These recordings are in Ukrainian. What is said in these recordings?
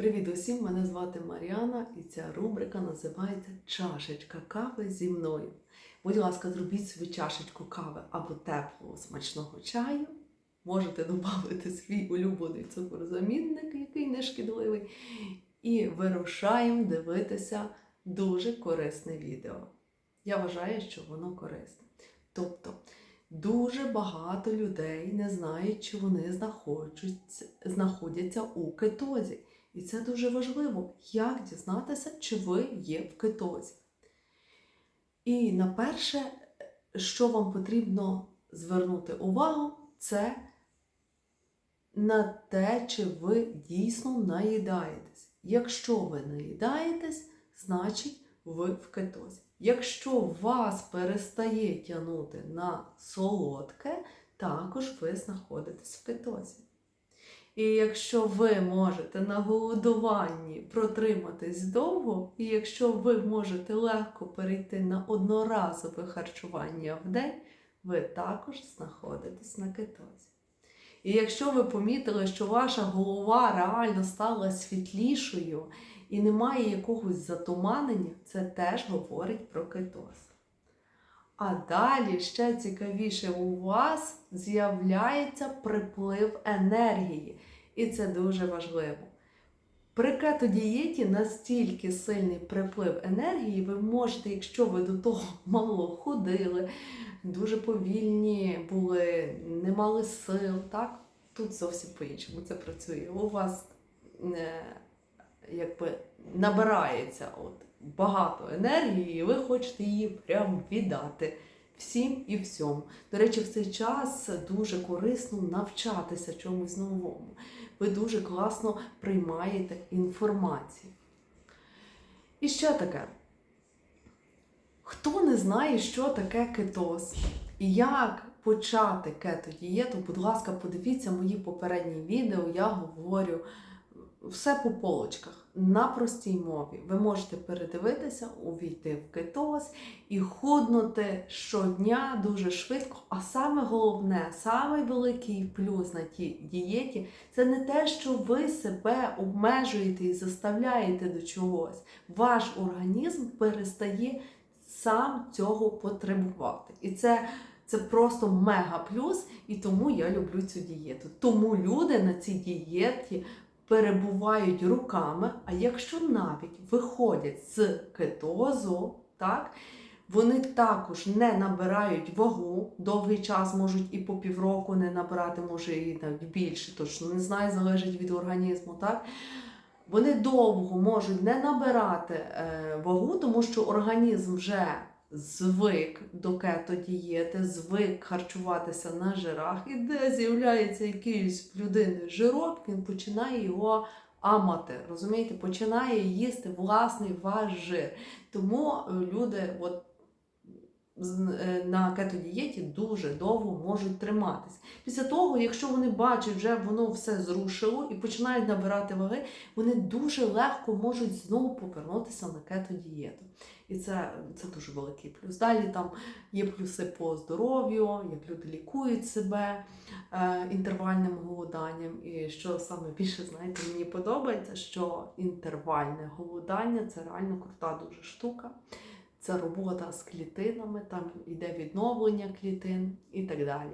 Привіт усім! Мене звати Маріана, і ця рубрика називається Чашечка кави зі мною. Будь ласка, зробіть собі чашечку кави або теплого смачного чаю. Можете додати свій улюблений цукрозамінник, який не шкідливий. І вирушаємо дивитися дуже корисне відео. Я вважаю, що воно корисне. Тобто, дуже багато людей не знають, чи вони знаходяться у кетозі. І це дуже важливо, як дізнатися, чи ви є в кетозі. І на перше, що вам потрібно звернути увагу, це на те, чи ви дійсно наїдаєтесь. Якщо ви наїдаєтесь, значить ви в кетозі. Якщо вас перестає тягнути на солодке, також ви знаходитесь в кетозі. І якщо ви можете на голодуванні протриматись довго, і якщо ви можете легко перейти на одноразове харчування в день, ви також знаходитесь на кетозі. І якщо ви помітили, що ваша голова реально стала світлішою і немає якогось затуманення, це теж говорить про кетоз. А далі ще цікавіше у вас з'являється приплив енергії. І це дуже важливо. При кетодієті настільки сильний приплив енергії, ви можете, якщо ви до того мало ходили, дуже повільні були, не мали сил, так? Тут зовсім по-іншому це працює. У вас е, якби набирається от, багато енергії, і ви хочете її прям віддати всім і всьому. До речі, в цей час дуже корисно навчатися чомусь новому. Ви дуже класно приймаєте інформацію. І ще таке. Хто не знає, що таке кетоз і як почати кето-дієту, будь ласка, подивіться мої попередні відео, я говорю все по полочках. На простій мові ви можете передивитися, увійти в кетоз і худнути щодня дуже швидко. А саме головне, саме великий плюс на тій дієті це не те, що ви себе обмежуєте і заставляєте до чогось. Ваш організм перестає сам цього потребувати. І це. Це просто мега плюс, і тому я люблю цю дієту. Тому люди на цій дієті перебувають руками, а якщо навіть виходять з кетозу, так, вони також не набирають вагу, довгий час можуть і по півроку не набирати, може і навіть більше, точно не знаю, залежить від організму. так. Вони довго можуть не набирати е, вагу, тому що організм вже звик до кетодієти, звик харчуватися на жирах, і де з'являється якийсь в людини жирок, він починає його амати. Розумієте, починає їсти власний ваш жир. Тому люди от, на кетодієті дуже довго можуть триматися. Після того, якщо вони бачать, вже воно все зрушило і починають набирати ваги, вони дуже легко можуть знову повернутися на кетодієту. І це це дуже великий плюс. Далі там є плюси по здоров'ю, як люди лікують себе е, інтервальним голоданням. І що саме більше, знаєте, мені подобається, що інтервальне голодання це реально крута дуже штука. Це робота з клітинами, там йде відновлення клітин і так далі.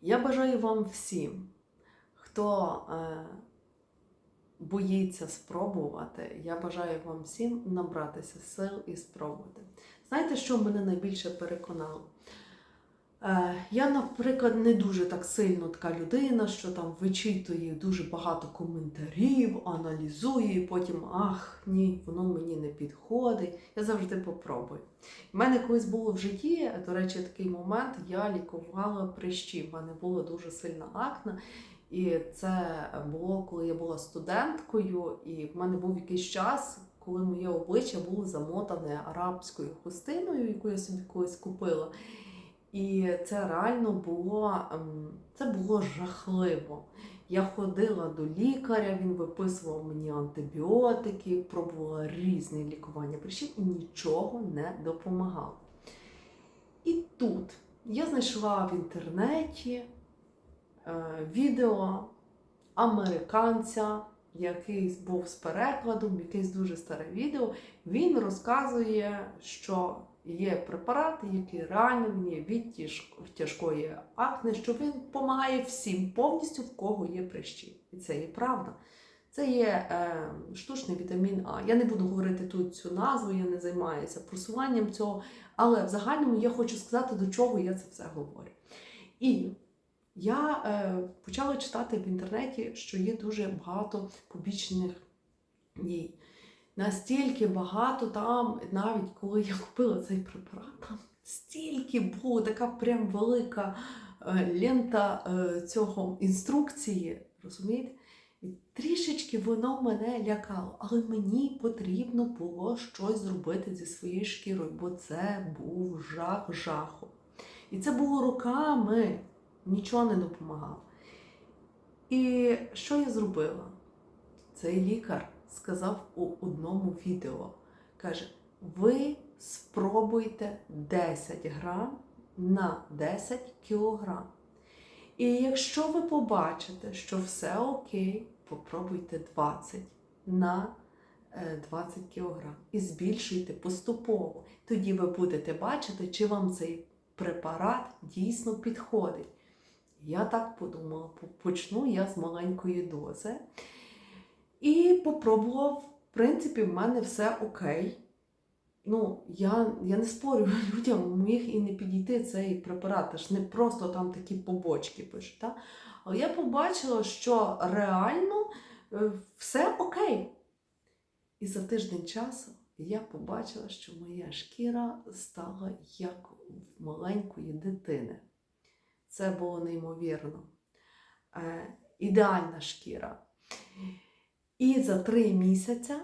Я бажаю вам всім, хто е, боїться спробувати, я бажаю вам всім набратися сил і спробувати. Знаєте, що мене найбільше переконало? Е, я, наприклад, не дуже так сильно така людина, що там вичитує дуже багато коментарів, аналізує, і потім ах, ні, воно мені не підходить. Я завжди попробую. У мене колись було в житті, до речі, такий момент, я лікувала прищі. У мене була дуже сильна акна. І це було, коли я була студенткою, і в мене був якийсь час, коли моє обличчя було замотане арабською хустиною, яку я собі колись купила. І це реально було це було жахливо. Я ходила до лікаря, він виписував мені антибіотики, пробувала різні лікування прищів і нічого не допомагало. І тут я знайшла в інтернеті е, відео американця, якийсь був з перекладом, якесь дуже старе відео. Він розказує, що є препарат, який реально він є від тяж- тяжкої акне, що він допомагає всім повністю, в кого є прищі. І це є правда. Це є е, штучний вітамін А. Я не буду говорити тут цю назву, я не займаюся просуванням цього, але в загальному я хочу сказати, до чого я це все говорю. І я е, почала читати в інтернеті, що є дуже багато побічних дій. Настільки багато там, навіть коли я купила цей препарат, там стільки було така прям велика е, лента е, цього інструкції, розумієте? Трішечки воно мене лякало, але мені потрібно було щось зробити зі своєю шкірою, бо це був жах жаху. І це було роками, нічого не допомагало. І що я зробила? Цей лікар сказав у одному відео: каже: ви спробуйте 10 грам на 10 кілограм. І якщо ви побачите, що все окей, попробуйте 20 на е, 20 кілограм і збільшуйте поступово. Тоді ви будете бачити, чи вам цей препарат дійсно підходить. Я так подумала, почну я з маленької дози. І попробував, в принципі, в мене все окей. Ну, я, я не спорю, людям міг і не підійти цей препарат, аж не просто там такі побочки пишуть. Та? Але я побачила, що реально е, все окей. І за тиждень часу я побачила, що моя шкіра стала як маленької дитини. Це було неймовірно. Е, ідеальна шкіра. І за три місяці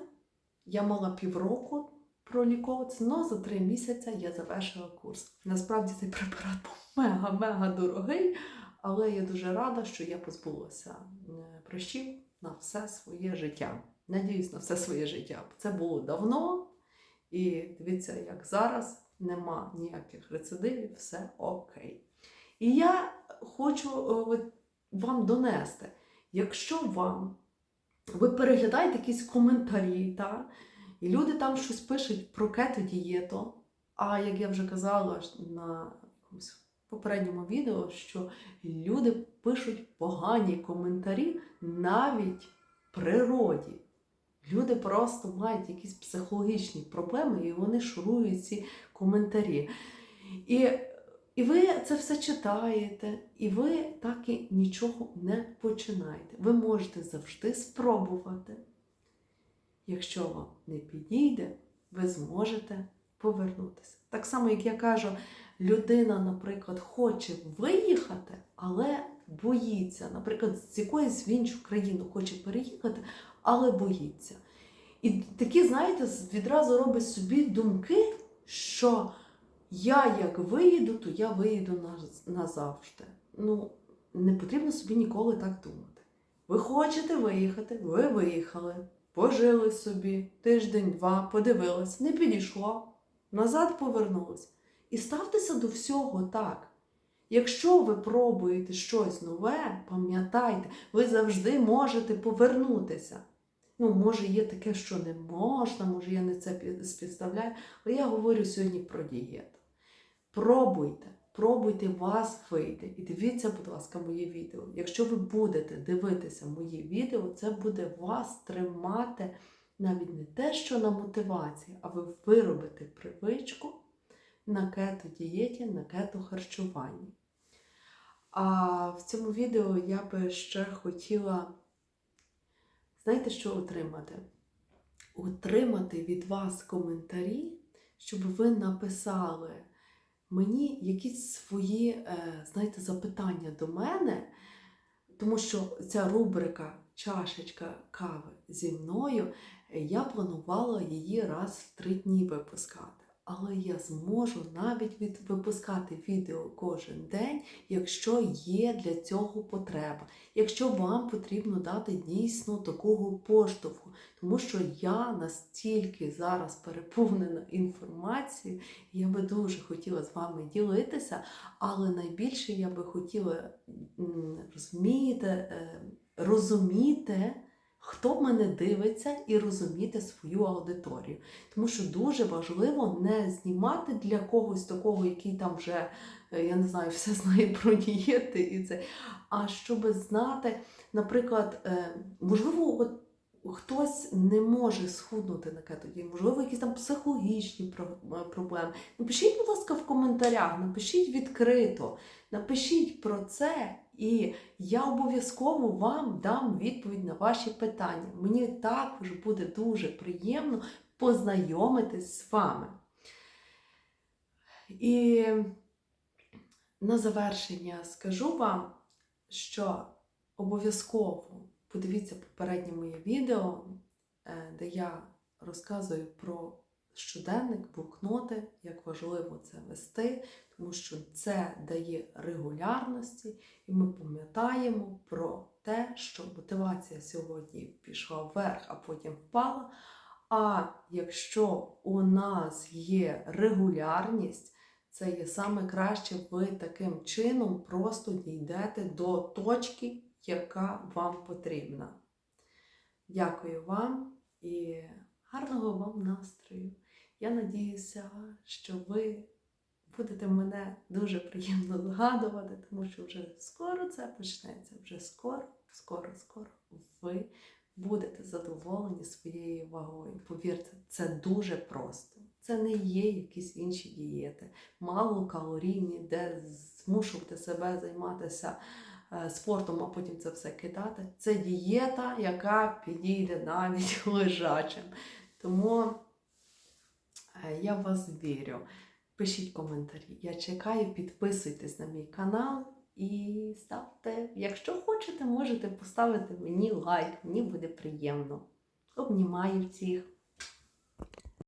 я мала півроку проліковуватися, але за три місяці я завершила курс. Насправді цей препарат був мега-мега дорогий, але я дуже рада, що я позбулася е, прищів на все своє життя. Надіюсь, на все своє життя. Це було давно, і дивіться, як зараз нема ніяких рецидивів, все окей. І я хочу е, вам донести, якщо вам ви переглядаєте якісь коментарі, та, і люди там щось пишуть про кето-дієту, а як я вже казала на попередньому відео, що люди пишуть погані коментарі навіть природі. Люди просто мають якісь психологічні проблеми, і вони шурують ці коментарі. І, і ви це все читаєте, і ви так і нічого не починаєте. Ви можете завжди спробувати. Якщо вам не підійде, ви зможете повернутися. Так само, як я кажу, людина, наприклад, хоче виїхати, але боїться, наприклад, з якоїсь в іншу країну хоче переїхати, але боїться. І такі, знаєте, відразу робить собі думки, що я як виїду, то я виїду назавжди. Ну, не потрібно собі ніколи так думати. Ви хочете виїхати, ви виїхали, пожили собі тиждень-два, подивились, не підійшло, назад повернулись. І ставтеся до всього так. Якщо ви пробуєте щось нове, пам'ятайте, ви завжди можете повернутися. Ну, може, є таке, що не можна, може, я не це спідставляю, але я говорю сьогодні про дієту. Пробуйте, пробуйте, вас вийде. І дивіться, будь ласка, моє відео. Якщо ви будете дивитися моє відео, це буде вас тримати навіть не те, що на мотивації, а ви виробите привичку на кето-дієті, на кето-харчуванні. А в цьому відео я би ще хотіла, знаєте, що отримати? Отримати від вас коментарі, щоб ви написали мені якісь свої, е, знаєте, запитання до мене, тому що ця рубрика Чашечка кави зі мною, я планувала її раз в три дні випускати. Але я зможу навіть від випускати відео кожен день, якщо є для цього потреба, якщо вам потрібно дати дійсно такого поштовху, тому що я настільки зараз переповнена інформацією, я би дуже хотіла з вами ділитися, але найбільше я би хотіла розумієте, е, розуміти, хто мене дивиться і розуміти свою аудиторію. Тому що дуже важливо не знімати для когось такого, який там вже, е, я не знаю, все знає про дієти і це. А щоб знати, наприклад, е, можливо, от хтось не може схуднути на кетоді, можливо, якісь там психологічні е, проблеми. Напишіть, будь ласка, в коментарях, напишіть відкрито, напишіть про це, і я обов'язково вам дам відповідь на ваші питання. Мені також буде дуже приємно познайомитись з вами. І на завершення скажу вам, що обов'язково подивіться попереднє моє відео, е, де я розказую про щоденник, блокноти, як важливо це вести, тому що це дає регулярності, і ми пам'ятаємо про те, що мотивація сьогодні пішла вверх, а потім впала. А якщо у нас є регулярність, це є саме краще, ви таким чином просто дійдете до точки, яка вам потрібна. Дякую вам і гарного вам настрою. Я надіюся, що ви будете мене дуже приємно згадувати, тому що вже скоро це почнеться. Вже скоро, скоро, скоро ви будете задоволені своєю вагою. Повірте, це дуже просто. Це не є якісь інші дієти, малокалорійні, де змушувати себе займатися е, спортом, а потім це все кидати. Це дієта, яка підійде навіть лежачим. Тому е, я в вас вірю. Пишіть коментарі. Я чекаю, підписуйтесь на мій канал і ставте. Якщо хочете, можете поставити мені лайк. Мені буде приємно. Обнімаю всіх.